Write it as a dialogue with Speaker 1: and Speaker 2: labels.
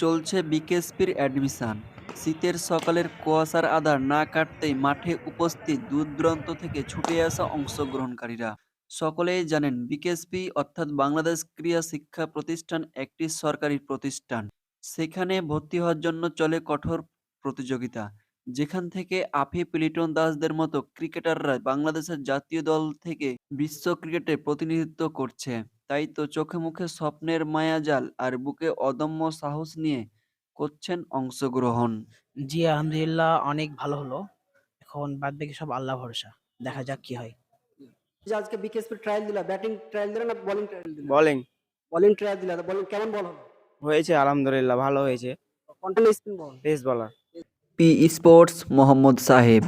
Speaker 1: চলছে বিকেএসপির অ্যাডমিশন। শীতের সকালের কুয়াশার আধার না কাটতেই মাঠে উপস্থিত দূর দূরান্ত থেকে ছুটে আসা অংশগ্রহণকারীরা। সকলেই জানেন, বিকেএসপি অর্থাৎ বাংলাদেশ ক্রীড়া শিক্ষা প্রতিষ্ঠান একটি সরকারি প্রতিষ্ঠান। সেখানে ভর্তি হওয়ার জন্য চলে কঠোর প্রতিযোগিতা। যেখান থেকে আফিফ, লিটন দাসদের মতো ক্রিকেটাররা বাংলাদেশের জাতীয় দল থেকে বিশ্ব ক্রিকেটে প্রতিনিধিত্ব করছে। তাই তো চোখে মুখে স্বপ্নের মায়াজাল আর বুকে অদম্য সাহস নিয়ে করছেন অংশগ্রহণ।
Speaker 2: জি আলহামদুলিল্লাহ অনেক ভালো হলো। এখন বাদ বাকি সব আল্লাহ ভরসা। দেখা যাক কি হয়।
Speaker 3: যে আজকে বিকেএসপি ট্রায়াল দিলা ব্যাটিং ট্রায়াল দিলা না বোলিং ট্রায়াল দিলা?
Speaker 4: বোলিং
Speaker 3: বোলিং ট্রায়াল দিলা তো বোলিং কেমন বল হলো?
Speaker 4: হয়েছে আলহামদুলিল্লাহ ভালো হয়েছে।
Speaker 3: কন্টিনিউ স্পিন বল
Speaker 4: পেস বলার
Speaker 1: পি স্পোর্টস মোহাম্মদ সাহেব।